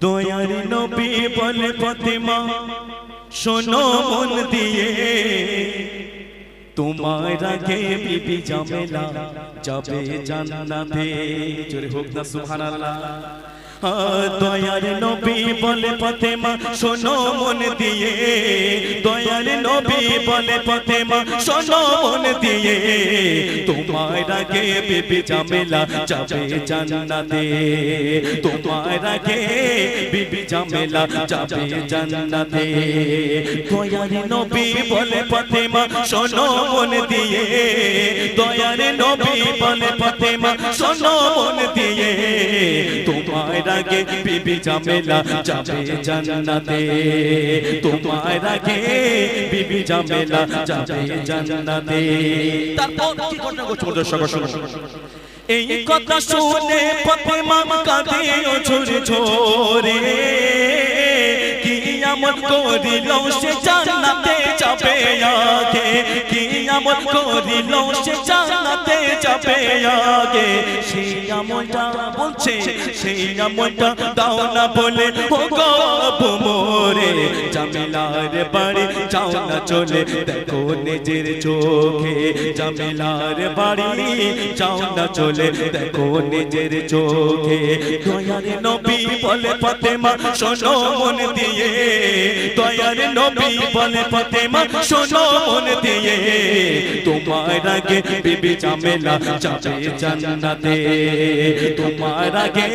দয়ার নবী বলে প্রতিমা শোনো মন দিয়ে। তোমার আগে বিবি জামেলা যাবে জান্নাতে। জোরে হোক না, সুবহানাল্লাহ। দয়ার নবী বলে ফতেমা, শোনো মন দিয়ে। দয়ার নবী বলে ফতেমা, শোনো মন দিয়ে। তোমার আগে বিবি জামেলা যাবে জান্নাতে। তোমার আগে বিবি জামেলা যাবে জান্নাতে। দয়ার নবী বলে ফতেমা, শোনো মন দিয়ে। দয়ার নবী বলে ফতেমা, শোনো মন দিয়ে। আগে বিবি জামেলা যাবে জান্নাতে। তোমার আগে বিবি জামেলা যাবে জান্নাতে। তারপর কি ঘটনা ঘটছে বলতে সকাল সকাল এই কথা শুনে ফতেমা কাঁদে ও ঝরে ঝরে। কি আমল করিল, সে জান্নাতে যাবে আগে কি আমল করিল সে জান্নাতে যাবে আগে? সেই আমলটা বলছে, সেই আমলটা দাও না বলে ও গো মোরে। জামিলার বাড়ি যাও না চলে, দেখো নিজের চোখে। জামিলার বাড়ি যাও না চলে, দেখো নিজের চোখে। দয়ার নবী বলে ফতেমা, শোনো মন দিয়ে। দয়ার নবী বলে ফতেমা, শোনো মন দিয়ে। তোমার আগে বিবি জামেলা যাবে জান্নাতে। তোমার আগে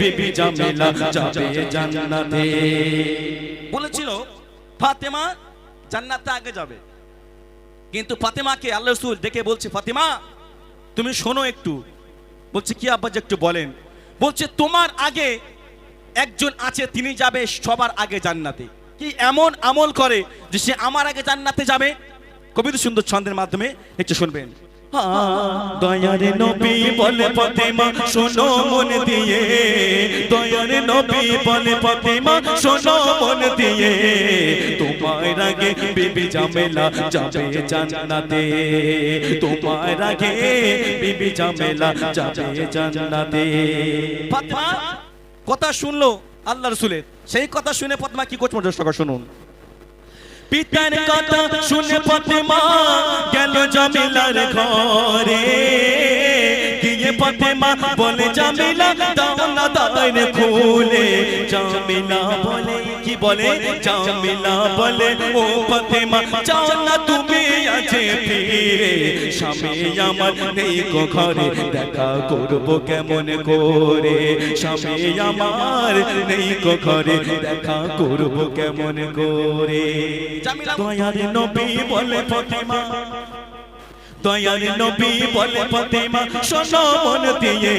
বিবি জামেলা যাবে জান্নাতে। বলেছিল, ফাতেমা জান্নাতে আগে যাবে। কিন্তু ফাতেমাকে আল্লাহ রসুল ডেকে বলছে, ফাতেমা, তুমি শোনো একটু। বলছে, কি আব্বা যে একটু বলেন। বলছে, তোমার আগে একজন আছে, তিনি যাবে সবার আগে জান্নাতে। কি এমন আমল করে যে সে আমার আগে জান্নাতে যাবে? কবিতা সুন্দর ছন্দের মাধ্যমে একটু শুনবেন। দয়ার নবী বলে ফতেমা শোনো মন দিয়ে। দয়ার নবী বলে ফতেমা শোনো মন দিয়ে। তোমার আগে বিবি জামেলা যাবে জান্নাতে। তোমার আগে বিবি জামেলা যাবে জান্নাতে। কথা শুনলো। আল্লাহ রসুলের। সেই কথা শুনে ফাতেমা কি করছে সহকারে শুনুন। পিতার কথা শুনে ফতেমা গেল জামিলার ঘরে। গিয়ে ফতেমা বলে জামিলা দাও না দায়ের খুলে। জামিলা বলে কি বলে? জামিলা বলে ও ফতেমা চাও না তুমি আছে ফিরে। স্বামী আমার নেই গো ঘরে দেখা করব কেমন করে? স্বামী আমার নেই গো ঘরে দেখা করব কেমন করে? দয়ার নবী বলে ফতেমা। দয়ার নবী বলে ফতেমা শোনো মন দিয়ে।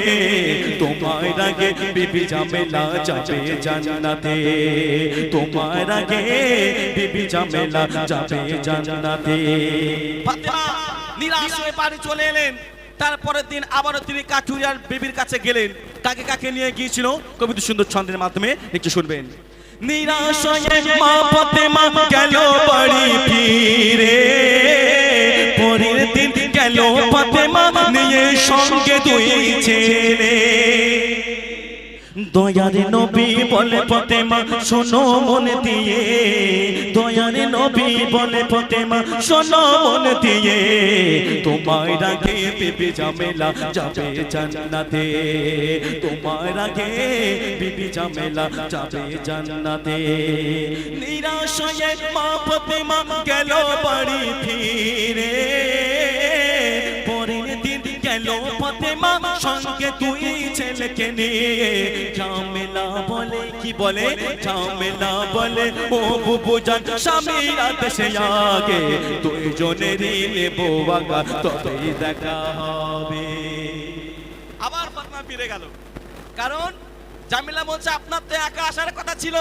তোমার আগে বিবি জামেলা যাবে জান্নাতে। তোমার আগে বিবি জামেলা যাবে জান্নাতে। ফাতেমা! নিরাশ হয়ে বাড়ি চলে এলেন। তারপরের দিন আবারও তিনি কাঠুরিয়ার বেবির কাছে গেলেন। কাকে কাকে নিয়ে গিয়েছিল? কবিতা সুন্দর ছন্দের মাধ্যমে একটু শুনবেন। নিরাশ হয়ে মা ফতেমা গেল বাড়ি ফিরে। পরের দিন গেল ফতেমা নিয়ে সঙ্গে দুই ছেলে। দয়ার নবী বলে ফতেমা শোনো মন দিয়ে। দয়ার নবী বলে ফতেমা শোনো মন দিয়ে। তোমার আগে বিবি জামেলা যাবে জান্নাতে। তোমার আগে বিবি জামেলা যাবে জান্নাতে। নিরাশ হয়ে মা ফতেমা গেল বাড়ি ফিরে। সঙ্গে তুই ছেলেকে নিয়ে ঝামেলা বলে, কি বলে? ঝামেলা বলে, ও বুবু জান স্বামীর আদেশে আগে তুই জনেরই নেব আগা তবেই দেখা হবে। আবার ফাতেমা ফিরে গেল। কারণ জামিলা বলছে, আপনার তো একা আসার কথা ছিল।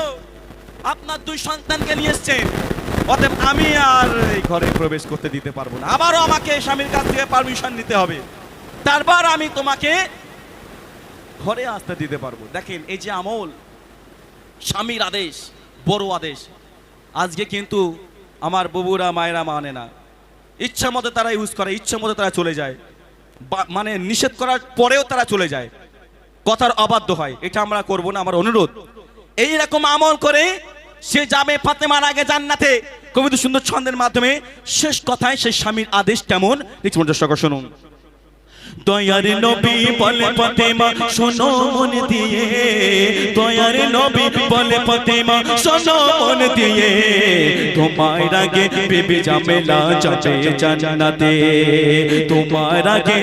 আপনার দুই সন্তানকে নিয়ে এসছেন অতএব আমি আর এই ঘরে প্রবেশ করতে দিতে পারব না। আবারও আমাকে স্বামীর কাছ থেকে পারমিশন নিতে হবে। তারপর আমি তোমাকে ঘরে আসতে দিতে পারব। দেখেন, এই যে আমল, স্বামীর আদেশ, বড় আদেশ। আজকে কিন্তু আমার ববুরা, মায়েরা মানে না। ইচ্ছা মতো তারা ইউজ করে, ইচ্ছা মতো তারা চলে যায়। মানে নিষেধ করার পরেও তারা চলে যায়। কথার অবাধ্য হয়। এটা আমরা করব না, আমার অনুরোধ। এই রকম আমল করে সে যাবে ফাতেমার আগে জান্নাতে। কবিতা সুন্দর ছন্দের মাধ্যমে শেষ কথায় সেই স্বামীর আদেশ কেমন? লিখছি শুনুন। দয়ার নবী বলে ফতেমা, শোনো মন দিয়ে। দয়ার নবী বলে ফতেমা, শোনো মন দিয়ে। তোমার আগে বিবি জামেলা যাবে জান্নাতে। তোমার আগে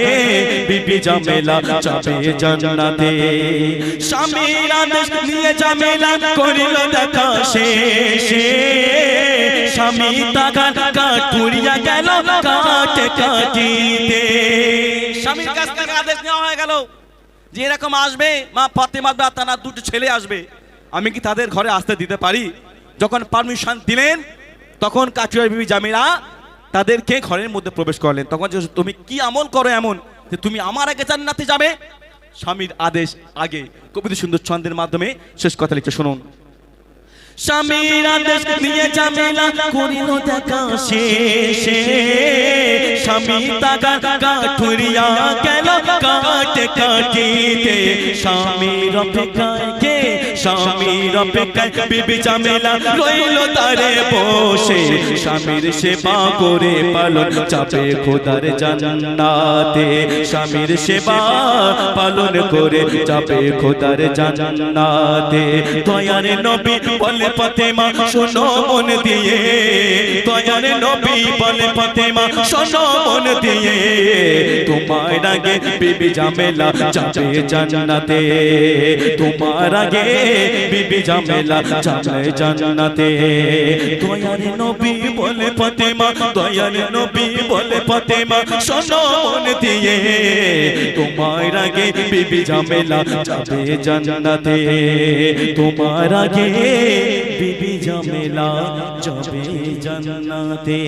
বিবি জামেলা যাবে জান্নাতে। স্বামীর নিয়ে জামেলা করিল দেখা শেষে। স্বামী তাগান কাটুরিয়া গেল কাটে কাটিতে স্বামীর কাছ থেকে আদেশ নেওয়া হয়ে গেল যে এরকম আসবে, মা ফাতেমা বা তার দুটো ছেলে আসবে। আমি কি তাদের ঘরে আসতে দিতে পারি? যখন পারমিশন দিলেন, তখন কাচুয়ার বিবি জামিরা তাদেরকে ঘরের মধ্যে প্রবেশ করলেন। তখন তুমি কি আমল করো এমন যে তুমি আমার আগে জান্নাতে যাবে? স্বামীর আদেশ আগে। কবিতা সুন্দর ছন্দের মাধ্যমে শেষ কথা লিখে শুনুন। স্বামীর আদেশ নিয়ে জামেলা করিল দেখা শেষে। স্বামী তাগা কাঠুরিয়া গেল কাটে কাটিতে স্বামীর অপেক্ষায় স্বামীর অপেক্ষায় বিবি জামেলা রইল তারে বসে। স্বামীর সেবা করে পালন যাবে খোদার জান্নাতে। স্বামীর সেবা পালন করে যাবে খোদার জান্নাতে। দয়ারে নবী বলে, ফতেমা, শোনো মন দিয়ে। দয়ারে নবী বলে, ফতেমা, শোনো মন দিয়ে। তোমার আগে বিবি জামেলা যাবে জান্নাতে। তোমার আগে বিবি জামেলা যাবে জান্নাতে। দয়ারে নবী বলে ফতেমা দয়ারে নবী বলে ফতেমা শোনো দিয়ে। তোমার আগে বিবি জামেলা যাবে জান্নাতে। তোমার আগে বিবি জামেলা যাবে জান্নাতে।